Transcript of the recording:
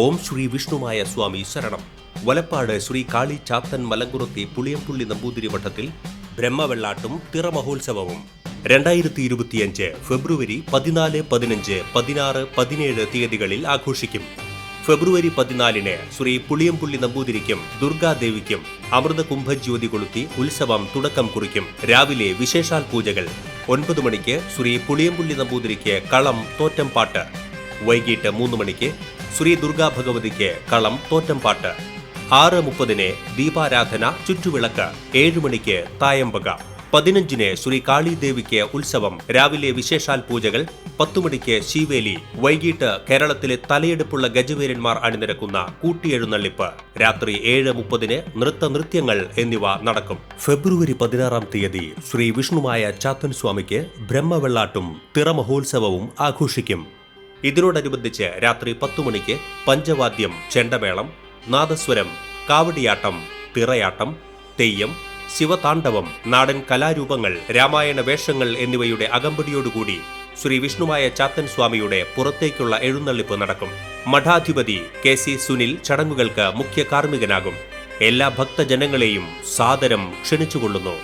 ഓം ശ്രീ വിഷ്ണുമായ സ്വാമി ശരണം. വലപ്പാട് ശ്രീ കാളി ചാത്തൻ മലങ്കുറത്തി പുളിയംപുള്ളി നമ്പൂതിരി വട്ടത്തിൽ ബ്രഹ്മവെള്ളാട്ടും തിറമഹോത്സവവും. രണ്ടായിരത്തി ഇരുപത്തിയഞ്ച് ഫെബ്രുവരി പതിനാല് പതിനഞ്ച് പതിനാറ് പതിനേഴ് തീയതികളിൽ ആഘോഷിക്കും. ഫെബ്രുവരി പതിനാലിന് ശ്രീ പുളിയംപുള്ളി നമ്പൂതിരിക്കും ദുർഗാദേവിക്കും അമൃത കുംഭജ്യോതി കൊളുത്തി ഉത്സവം തുടക്കം കുറിക്കും. രാവിലെ വിശേഷാൽ പൂജകൾ. ഒൻപത് മണിക്ക് ശ്രീ പുളിയംപുള്ളി നമ്പൂതിരിക്ക് കളം തോറ്റം പാട്ട്. വൈകിട്ട് മൂന്ന് മണിക്ക് ശ്രീ ദുർഗാ ഭഗവതിക്ക് കളം തോറ്റം പാട്ട് ആറ് മുപ്പതിന് ദീപാരാധന ചുറ്റുവിളക്ക് ഏഴ് മണിക്ക് തായമ്പക. പതിനഞ്ചിന് ശ്രീ കാളിദേവിക്ക് ഉത്സവം രാവിലെ വിശേഷാൽ പൂജകൾ പത്തുമണിക്ക് ശീവേലി. വൈകിട്ട് കേരളത്തിലെ തലയെടുപ്പുള്ള ഗജവീരന്മാർ അണിനിരക്കുന്ന കൂട്ടിയെഴുന്നള്ളിപ്പ്. രാത്രി ഏഴ് മുപ്പതിന് നൃത്ത നൃത്യങ്ങൾ എന്നിവ നടക്കും. ഫെബ്രുവരി പതിനാറാം തീയതി ശ്രീ വിഷ്ണുമായ ചാത്തൻ സ്വാമിക്ക് ബ്രഹ്മവെള്ളാട്ടും തിറമഹോത്സവവും ആഘോഷിക്കും. ഇതിനോടനുബന്ധിച്ച് രാത്രി പത്തു മണിക്ക് പഞ്ചവാദ്യം ചെണ്ടമേളം നാദസ്വരം കാവടിയാട്ടം തിറയാട്ടം തെയ്യം ശിവതാണ്ഡവം നാടൻ കലാരൂപങ്ങൾ രാമായണ വേഷങ്ങൾ എന്നിവയുടെ അകമ്പടിയോടുകൂടി ശ്രീ വിഷ്ണുമായ ചാത്തൻ സ്വാമിയുടെ പുറത്തേക്കുള്ള എഴുന്നള്ളിപ്പ് നടക്കും. മഠാധിപതി കെ സി സുനിൽ ചടങ്ങുകൾക്ക് മുഖ്യ കാർമ്മികനാകും. എല്ലാ ഭക്തജനങ്ങളെയും സാദരം ക്ഷണിച്ചുകൊള്ളുന്നു.